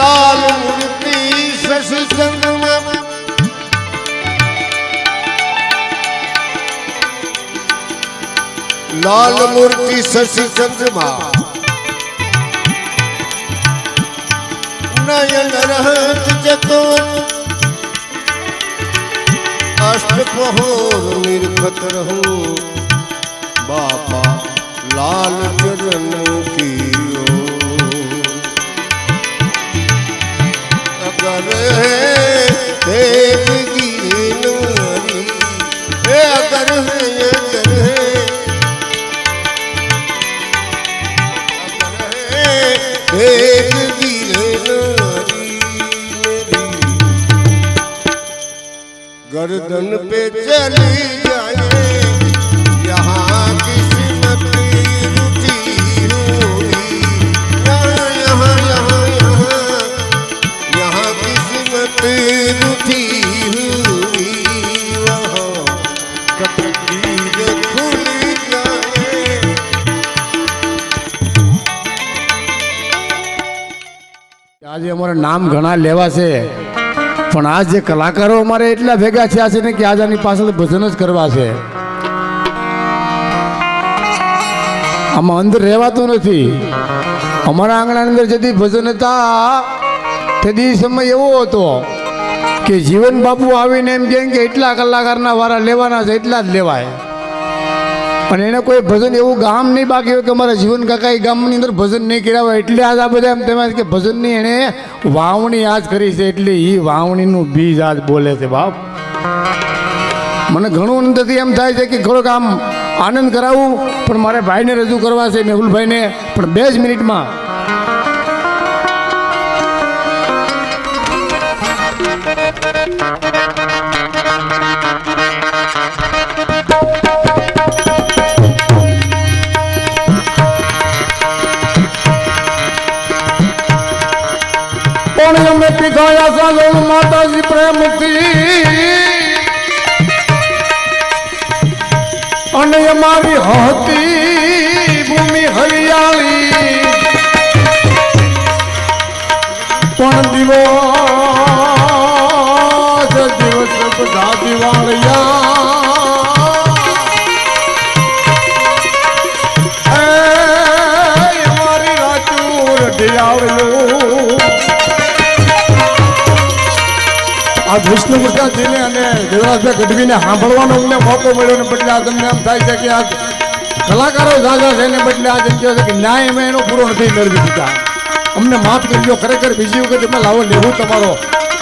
લાલ મૂર્તિ શશી ચંદ્રમાં લાલ મૂર્તિ શશી ચંદ્રમાં નયન રહત જતો અષ્ટપહોર નિર્ખત રહું બાપા લાલ ચરણ ભેદ ગરદન પે ચલી આજે અમારે નામ ઘણા લેવા છે. પણ આ જે કલાકારો અમારે એટલા ભેગા થયા છે ને કે આજ આની પાછળ ભજન જ કરવા છે. આમાં અંદર રહેવાતું નથી. અમારા આંગણાની અંદર જેથી ભજન હતા, તે સમય એવો હતો કે જીવન બાપુ આવીને એમ કે એટલા કલાકારના વારા લેવાના છે, એટલા જ લેવાય. અને એને કોઈ ભજન એવું ગામ નહીં બાકી હોય કે અમારા જીવન કાકા એ ગામની અંદર ભજન નહીં કર્યા હોય. એટલે આજ આ બધા એમ તેમાં કે ભજનની એણે વાવણી આજ કરી છે એટલે એ વાવણીનું બીજ આજ બોલે છે બાપ. મને ઘણું અંદરથી એમ થાય છે કે થોડોક આમ આનંદ કરાવું, પણ મારે ભાઈને રજૂ કરવા છે મેહુલભાઈને. પણ બે જ મિનિટમાં પીધાયા સાગર માતાજી પ્રેમથી. અને અમારી હતી ભૂમિ હરિયાળી. પણ દિવસ દિવસ બધા દિવાળિયા આ વિષ્ણુ પ્રસાદજીને અને દેવરાજભાઈ ગઢવીને સાંભળવાનો અમને મોકો મળ્યો ને બદલે આ તમને એમ થાય છે કે આ કલાકારો ઝાઝા છે ને બદલે આ જગ્યા છે કે ન્યાય અમે એનો પૂરો નથી મેળવી દીધા. અમને માફ કરજો, ખરેખર બીજી વખત તમે લાવો લેવું તમારો.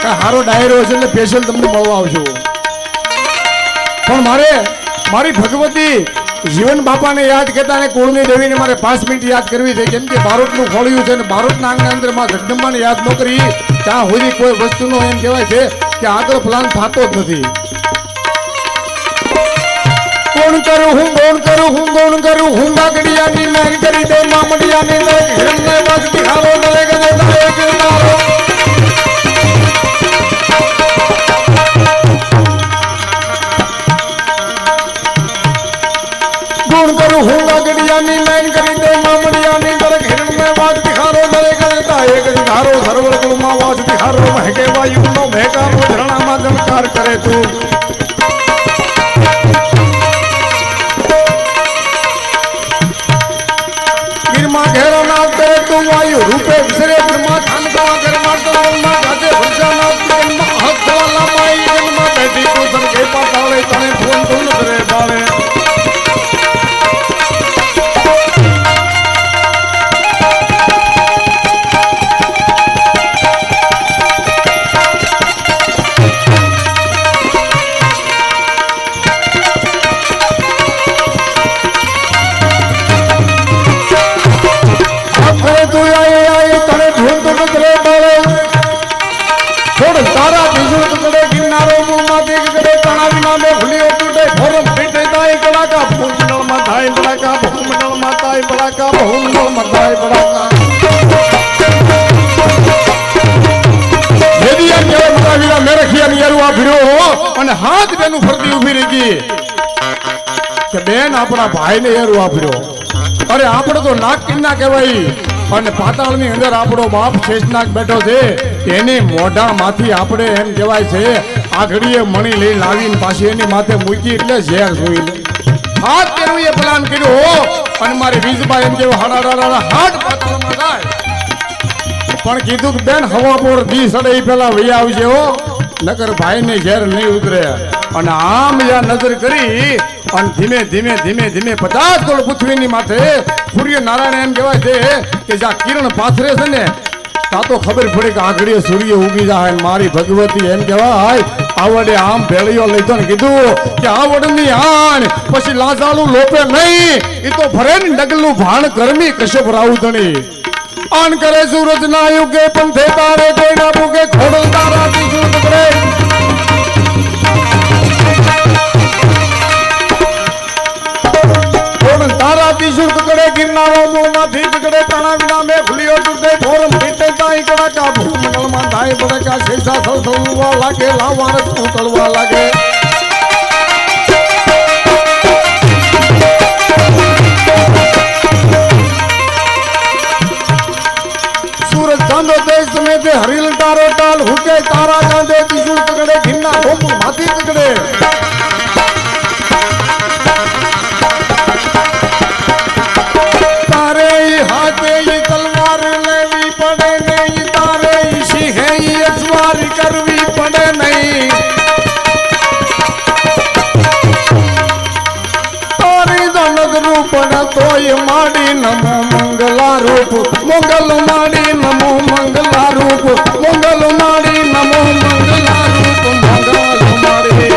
કાંઈ સારો ડાયરો હશે એટલે સ્પેશિયલ તમને મળવા આવજો. પણ મારે, મારી ભગવતી જીવન બાપાને યાદ કરતા અને કુળની દેવીને મારે પાંચ મિનિટ યાદ કરવી છે. કેમ કે ભારતનું ખોળ્યું છે અને ભારતના આંગણા અંદરમાં જગદંબાને યાદ ન કરી ત્યાં સુધી કોઈ વસ્તુનો એમ કહેવાય છે કે આગળ પ્લાન થતો જ નથી. કોણ કરું હું, કોણ કરું હું, કોણ કરું હું? બાગડિયાની મેન કરી દે, મામડિયાની મેં હિરણને વાગતી હાલો નલે ગજે નલે ગનારો કોણ કરું હું વાગડિયાની મેન કરી દે, મામડિયાની દરેક હિરણ મેં વાગ તિહારો દરેક જતા એક ધારો સર્વર કુળમાં તિહારો મહેકે વાયુનો મહેકાનો ઝરણામાં જનકાર કરે તું ગીરમાં ઘેરો ના કરે તું વાયુ રૂપે વિસરે બ્રહ્મા ખાનગા ઘરમાં કે બેન આપણા ભાઈને યારું આ ભીડો અરે આપણે તો નાક કિન્ના કહેવાય. અને પાતાળની અંદર આપણો બાપ શેષનાગ બેઠો છે. એની મોઢામાંથી આપણે એમ કહેવાય છે આઘડીએ મણી લઈ લાવીને પાછી એની માથે મૂકી એટલે ઝેર જોઈ લે. હાથ કર્યું એ પ્લાન કર્યો, હો. અને મારી વીજભાઈ એમ કેવું હાડા હાડ પાતાળમાં જાય. પણ કીધું કે, બેન, હવા પર દી સડે પેલા વૈયા આવજે, હો. નકર ભાઈને ઘેર નહીં ઉતરે. અને આમ જ્યાં નજર કરી અને ધીમે ધીમે ધીમે ધીમે પચાસ કરોડ પૃથ્વીની માથે સૂર્ય નારાયણ એમ કહેવાય છે કે જ્યાં કિરણ પાથરે છે ને તા તો ખબર પડે કે આગળ સૂર્ય ઉગી જાય મારી ભગવતી એમ કહેવાય, આવડે આમ ભેળીઓ લીધો ને કીધું કે આવડની આણ, પછી લાજાળું લોપે નહીં એ તો ફરે ને ડગલું ભાણ કરમી કશ્યપ રાઉધણી આણ કરે સૂરજ ના યુગે પંથે તારે કોઈ ના ભૂગે ખોડલ તારા તીજું થવા લાગે લાવારસનું તળવા લાગે. સૂરજ ચાંદો દેશ સમેત હરિલ તારો તાલ હુકે તારા તોય માડી નમો મંગલા રૂપ મંગલ માડી નમો મંગલા રૂપ મંગલ માડી નમો મંગલા રૂપ મંગલ માડી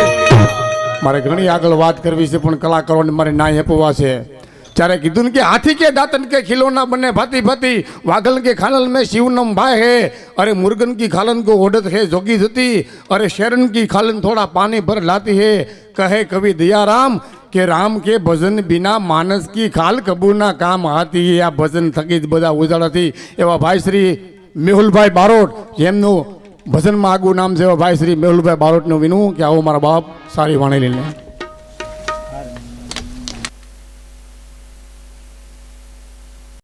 મારે ઘણી આગળ વાત કરવી છે પણ કલાકારોને મારે ના હેપવા છે ત્યારે કીધું ને કે હાથી કે દાંતન કે ખિલોના બંને ભાતી ભાતી વાઘલ કે ખાનલ में शिवनम भाई है अरे मुर्गन की खालन को ओढ़त है जोगी धती अरे शेरन की खालन थोड़ा पानी भर लाती है कहे कवि दयाराम કે રામ કે ભજન બિના માનસ કી ખાલ કબૂરના કામ હાથી આ ભજન થકી જ બધા ઉજાળાથી એવા ભાઈ શ્રી મેહુલભાઈ બારોટ, જેમનું ભજનમાં આગું નામ છે એવા ભાઈ શ્રી મેહુલભાઈ બારોટનું વિનું કે આવો મારા બાપ, સારી વાણી લઈને.